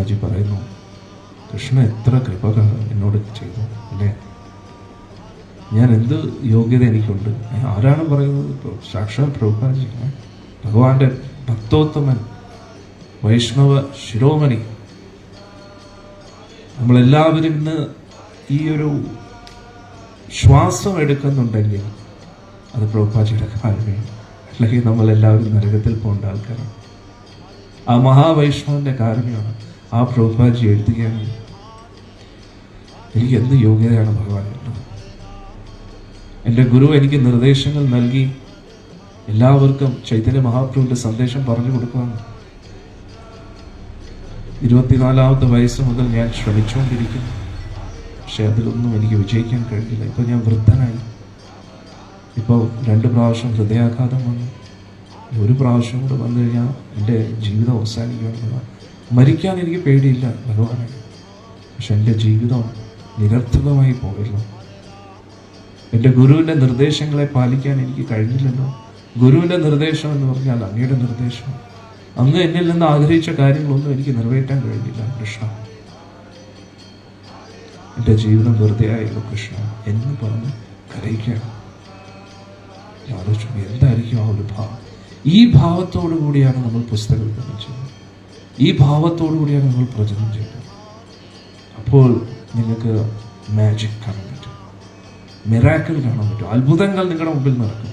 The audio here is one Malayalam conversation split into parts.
പ്രഭുപാജി പറയുന്നു കൃഷ്ണ എത്ര കൃപ എന്നോട് ചെയ്തു അല്ലേ? ഞാൻ എന്ത് യോഗ്യത എനിക്കുണ്ട്? ആരാണ് പറയുന്നത്? ഇപ്പോൾ സാക്ഷാൽ പ്രഭുപാജി? ഭഗവാന്റെ ഭക്തോത്തമൻ വൈഷ്ണവ ശിരോമണി. നമ്മളെല്ലാവരും ഇന്ന് ഈ ഒരു ശ്വാസം എടുക്കുന്നുണ്ടെങ്കിൽ അത് പ്രഭുപാജിയുടെ കാരണമാണ് അല്ലെങ്കിൽ നമ്മളെല്ലാവരും നരകത്തിൽ പോകേണ്ട ആൾക്കാരാണ്. ആ മഹാവൈഷ്ണവന്റെ കാരണമാണ് ആ പ്രഭുപാജി എഴുതുകയാണ് എനിക്ക് എന്ത് യോഗ്യതയാണ് ഭഗവാൻ? എന്റെ ഗുരു എനിക്ക് നിർദ്ദേശങ്ങൾ നൽകി എല്ലാവർക്കും ചൈതന്യ മഹാപ്രഭുവിന്റെ സന്ദേശം പറഞ്ഞു കൊടുക്കുകയാണ് ഇരുപത്തിനാലാമത്തെ വയസ്സ് മുതൽ ഞാൻ ശ്രമിച്ചുകൊണ്ടിരിക്കുന്നു. പക്ഷെ അതിലൊന്നും എനിക്ക് വിജയിക്കാൻ കഴിഞ്ഞില്ല. ഇപ്പോൾ ഞാൻ വൃദ്ധനായി. ഇപ്പോൾ രണ്ട് പ്രാവശ്യം ഹൃദയാഘാതം വന്നു. ഒരു പ്രാവശ്യം കൂടെ വന്നു കഴിഞ്ഞാൽ എന്റെ ജീവിതം അവസാനിക്കുകയാണ്. മരിക്കാൻ എനിക്ക് പേടിയില്ല ഭഗവാനെ. പക്ഷെ എന്റെ ജീവിതം നിരർത്ഥകമായി പോയല്ലോ. എന്റെ ഗുരുവിന്റെ നിർദ്ദേശങ്ങളെ പാലിക്കാൻ എനിക്ക് കഴിഞ്ഞില്ലല്ലോ. ഗുരുവിന്റെ നിർദ്ദേശം എന്ന് പറഞ്ഞാൽ അങ്ങയുടെ നിർദ്ദേശം. അങ്ങ് എന്നിൽ നിന്ന് ആഗ്രഹിച്ച കാര്യങ്ങളൊന്നും എനിക്ക് നിറവേറ്റാൻ കഴിഞ്ഞില്ല കൃഷ്ണ. എന്റെ ജീവിതം വെറുതെ ആയല്ലോ കൃഷ്ണ. എന്ന് പറഞ്ഞ് കരയിക്കുകയാണ് ഞാൻ ആലോചിച്ചു എന്തായിരിക്കും ആ ഒരു ഭാവം? ഈ ഭാവത്തോടു കൂടിയാണ് നമ്മൾ പുസ്തകം ചെയ്യുന്നത്. ഈ ഭാവത്തോടു കൂടിയാണ് നമ്മൾ പ്രചരണം ചെയ്യുന്നത് അപ്പോൾ നിങ്ങൾക്ക് മാജിക് കാണാൻ പറ്റും. മിറാക്കിൾ കാണാൻ പറ്റും. അത്ഭുതങ്ങൾ നിങ്ങളുടെ മുമ്പിൽ നടക്കും.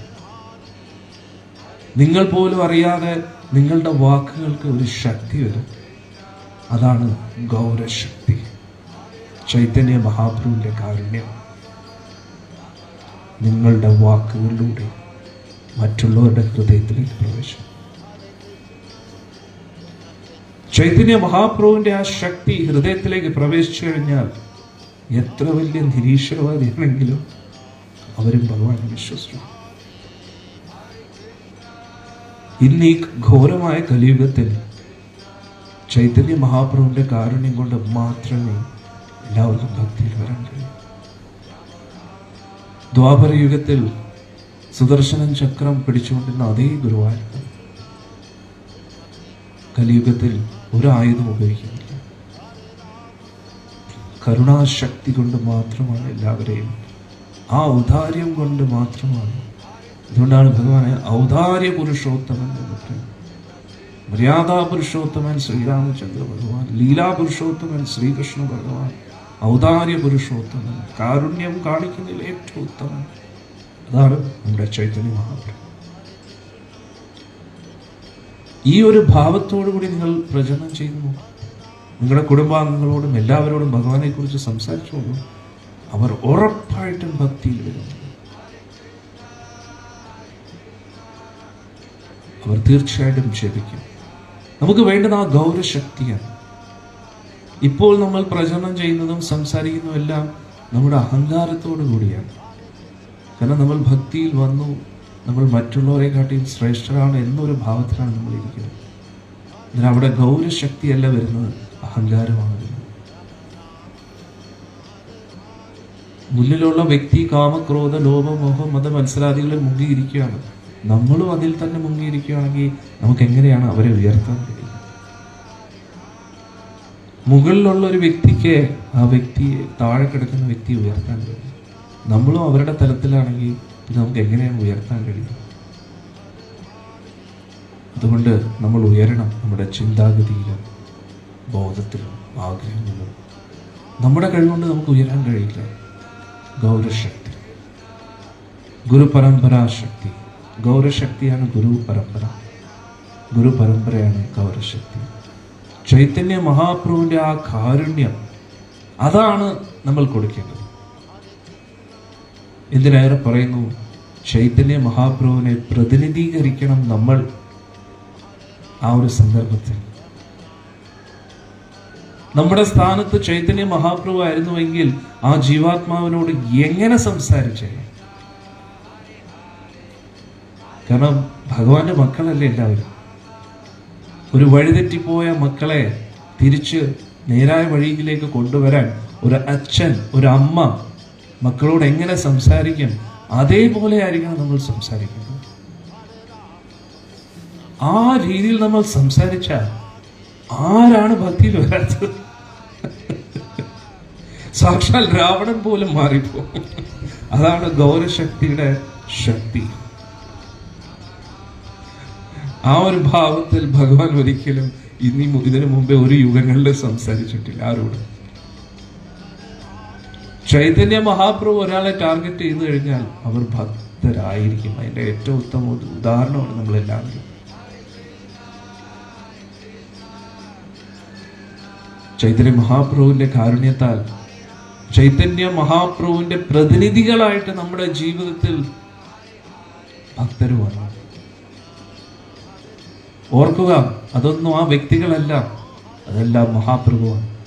നിങ്ങൾ പോലും അറിയാതെ നിങ്ങളുടെ വാക്കുകൾക്ക് ഒരു ശക്തി വരും. അതാണ് ഗൗരശക്തി ചൈതന്യ മഹാപ്രഭുവിന്റെ കാരുണ്യം. നിങ്ങളുടെ വാക്കുകളിലൂടെ മറ്റുള്ളവരുടെ ഹൃദയത്തിലേക്ക് പ്രവേശിക്കും. ചൈതന്യ മഹാപ്രഭുവിന്റെ ആ ശക്തി ഹൃദയത്തിലേക്ക് പ്രവേശിച്ചു കഴിഞ്ഞാൽ എത്ര വലിയ നിരീശ്വരവാദിയാണെങ്കിലും അവരും ഭഗവാനെ വിശ്വസിച്ചു ഇന്ന് ഈ ഘോരമായ കലിയുഗത്തിൽ ചൈതന്യ മഹാപ്രഭുവിന്റെ കാരുണ്യം കൊണ്ട് മാത്രമേ എല്ലാവർക്കും ഭക്തിയിൽ വരാൻ കഴിയൂ. ദ്വാപര യുഗത്തിൽ സുദർശനം ചക്രം പിടിച്ചുകൊണ്ടിരുന്ന അതേ ഗുരുവായൂർ കലിയുഗത്തിൽ ഒരു ആയുധം ഉപയോഗിക്കുന്നില്ല. കരുണാശക്തി കൊണ്ട് മാത്രമാണ് എല്ലാവരെയും ആ ഔദാര്യം കൊണ്ട് മാത്രമാണ്. അതുകൊണ്ടാണ് ഭഗവാനെ ഔദാര്യ പുരുഷോത്തമൻ എന്ന് പറയുന്നത്. മര്യാദാ പുരുഷോത്തമൻ ശ്രീരാമചന്ദ്ര ഭഗവാൻ ലീലാ പുരുഷോത്തമൻ ശ്രീകൃഷ്ണ ഭഗവാൻ ഔദാര്യ പുരുഷോത്തമൻ കാരുണ്യം കാണിക്കുന്നതിൽ ഏറ്റവും ഉത്തമൻ. അതാണ് നമ്മുടെ ചൈതന്യ മഹാപ്രഭു ഈ ഒരു ഭാവത്തോടു കൂടി നിങ്ങൾ പ്രചരണം ചെയ്യുന്നു. നിങ്ങളുടെ കുടുംബാംഗങ്ങളോടും എല്ലാവരോടും ഭഗവാനെ കുറിച്ച് സംസാരിച്ചോളൂ അവർ ഉറപ്പായിട്ടും ഭക്തിയിൽ വരും. അവർ തീർച്ചയായിട്ടും ജപിക്കും. നമുക്ക് വേണ്ടത് ആ ഗൗരശക്തിയാണ് ഇപ്പോൾ നമ്മൾ പ്രചരണം ചെയ്യുന്നതും സംസാരിക്കുന്നതും എല്ലാം നമ്മുടെ അഹങ്കാരത്തോടു കൂടിയാണ്. കാരണം നമ്മൾ ഭക്തിയിൽ വന്നു നമ്മൾ മറ്റുള്ളവരെ കാട്ടിയും ശ്രേഷ്ഠരാണ് എന്നൊരു ഭാവത്തിലാണ് നമ്മൾ ഇരിക്കുന്നത്. എന്നാൽ അവിടെ ഗൗരശക്തിയല്ല വരുന്നത് അഹങ്കാരമാണ് വരുന്നത്. മുന്നിലുള്ള വ്യക്തി കാമക്രോധ ലോപമോഹം മത മത്സരാദികളിൽ മുങ്ങിയിരിക്കുകയാണ്. നമ്മളും അതിൽ തന്നെ മുങ്ങിയിരിക്കുകയാണെങ്കിൽ നമുക്ക് എങ്ങനെയാണ് അവരെ ഉയർത്താൻ കഴിയുക മുകളിലുള്ള ഒരു വ്യക്തിക്ക് ആ വ്യക്തിയെ താഴെ കിടക്കുന്ന വ്യക്തിയെ ഉയർത്താൻ കഴിയും നമ്മളും അവരുടെ തലത്തിലാണെങ്കിൽ പിന്നെ നമുക്ക് എങ്ങനെയാണ് ഉയർത്താൻ കഴിയുക? അതുകൊണ്ട് നമ്മൾ ഉയരണം നമ്മുടെ ചിന്താഗതിയിലും ബോധത്തിലും ആഗ്രഹങ്ങളിലും. നമ്മുടെ കഴിവുകൊണ്ട് നമുക്ക് ഉയരാൻ കഴിയില്ല. ഗൗരശക്തി ഗുരു പരമ്പരാശക്തി ഗൗരശക്തിയാണ് ഗുരു പരമ്പര. ഗുരു പരമ്പരയാണ് ഗൗരശക്തി ചൈതന്യ മഹാപ്രഭുവിന്റെ ആ കാരുണ്യം അതാണ് നമ്മൾ കൊടുക്കേണ്ടത്. എന്തിനേറെ പറയുന്നു ചൈതന്യ മഹാപ്രഭുവിനെ പ്രതിനിധീകരിക്കണം നമ്മൾ ആ ഒരു സന്ദർഭത്തിൽ. നമ്മുടെ സ്ഥാനത്ത് ചൈതന്യ മഹാപ്രഭു ആയിരുന്നുവെങ്കിൽ ആ ജീവാത്മാവിനോട് എങ്ങനെ സംസാരിച്ചേ കാരണം ഭഗവാന്റെ മക്കളല്ലേ എല്ലാവരും. ഒരു വഴിതെറ്റിപ്പോയ മക്കളെ തിരിച്ച് നേരായ വഴിയിലേക്ക് കൊണ്ടുവരാൻ ഒരു അച്ഛൻ ഒരു അമ്മ മക്കളോട് എങ്ങനെ സംസാരിക്കും? അതേപോലെ ആയിരിക്കണം നമ്മൾ സംസാരിക്കുന്നത് ആ രീതിയിൽ നമ്മൾ സംസാരിച്ച ആരാണ് ഭക്തിയിൽ വരാത്തത്? സാക്ഷാൽ രാവണൻ പോലും മാറിപ്പോ അതാണ് ഗൗരശക്തിയുടെ ശക്തി. ആ ഒരു ഭാവത്തിൽ ഭഗവാൻ ഒരിക്കലും ഇനി ഇതിനു മുമ്പേ ഒരു യുഗങ്ങളിൽ സംസാരിച്ചിട്ടില്ല ആരോട്. ചൈതന്യ മഹാപ്രഭു ഒരാളെ ടാർഗറ്റ് ചെയ്തു കഴിഞ്ഞാൽ അവർ ഭക്തരായിരിക്കും. അതിന്റെ ഏറ്റവും ഉത്തമ ഉദാഹരണമാണ് നമ്മളെല്ലാവരും. ചൈതന്യ മഹാപ്രഭുവിന്റെ കാരുണ്യത്താൽ ചൈതന്യ മഹാപ്രഭുവിന്റെ പ്രതിനിധികളായിട്ട് നമ്മുടെ ജീവിതത്തിൽ ഭക്തർ വന്നു. ഓർക്കുക അതൊന്നും ആ വ്യക്തികളല്ല അതെല്ലാം മഹാപ്രഭുവാണ്.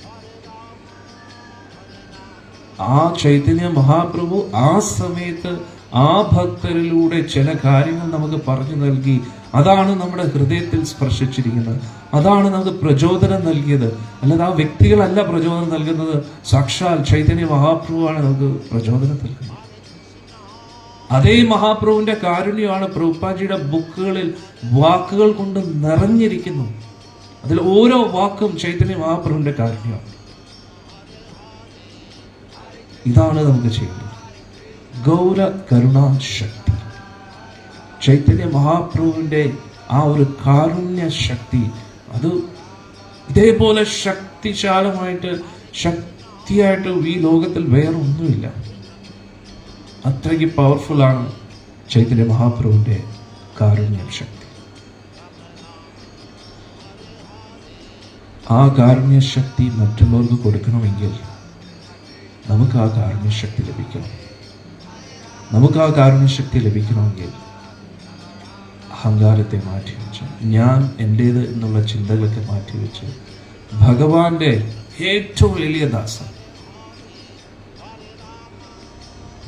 ആ ചൈതന്യ മഹാപ്രഭു ആ സമയത്ത് ആ ഭക്തരിലൂടെ ചില കാര്യങ്ങൾ നമുക്ക് പറഞ്ഞു നൽകി. അതാണ് നമ്മുടെ ഹൃദയത്തിൽ സ്പർശിച്ചിരിക്കുന്നത്. അതാണ് നമുക്ക് പ്രചോദനം നൽകിയത്. അല്ലാതെ ആ വ്യക്തികളല്ല പ്രചോദനം നൽകുന്നത്. സാക്ഷാൽ ചൈതന്യ മഹാപ്രഭുവാണ് നമുക്ക് പ്രചോദനം നൽകുന്നത്. അതേ മഹാപ്രഭുവിന്റെ കാരുണ്യമാണ് പ്രഭുപ്പാജിയുടെ ബുക്കുകളിൽ വാക്കുകൾ കൊണ്ട് നിറഞ്ഞിരിക്കുന്നു. അതിൽ ഓരോ വാക്കും ചൈതന്യ മഹാപ്രഭുവിന്റെ കാരുണ്യമാണ്. ഇതാണ് നമുക്ക് ചെയ്യേണ്ടത് ഗൗര കരുണാശക്തി ചൈതന്യ മഹാപ്രഭുവിന്റെ ആ ഒരു കാരുണ്യ ശക്തി അത് ഇതേപോലെ ശക്തിശാലമായിട്ട് ശക്തിയായിട്ട് ഈ ലോകത്തിൽ വേറെ ഒന്നുമില്ല. അത്രയ്ക്ക് പവർഫുള്ളാണ് ചൈതന്യ മഹാപ്രഭുവിന്റെ കാരുണ്യ ശക്തി. ആ കാരുണ്യ ശക്തി മറ്റുള്ളവർക്ക് കൊടുക്കണമെങ്കിൽ നമുക്ക് ആ കാരുണ്യശക്തി ലഭിക്കണം. നമുക്ക് ആ കാരുണ്യശക്തി ലഭിക്കണമെങ്കിൽ അഹങ്കാരത്തെ മാറ്റിവെച്ച് ഞാൻ എന്റേത് എന്നുള്ള ചിന്തകളൊക്കെ മാറ്റിവെച്ച് ഭഗവാന്റെ ഏറ്റവും വലിയ ദാസൻ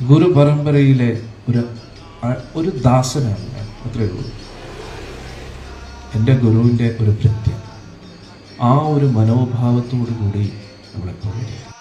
ഗുരു പരമ്പരയിലെ ഒരു ഒരു ദാസനാണ് ഞാൻ. അത്രയേ ഉള്ളൂ. എന്റെ ഗുരുവിന്റെ ഒരു ഭൃത്യം ആ ഒരു മനോഭാവത്തോടു കൂടി നമ്മളെപ്പോഴും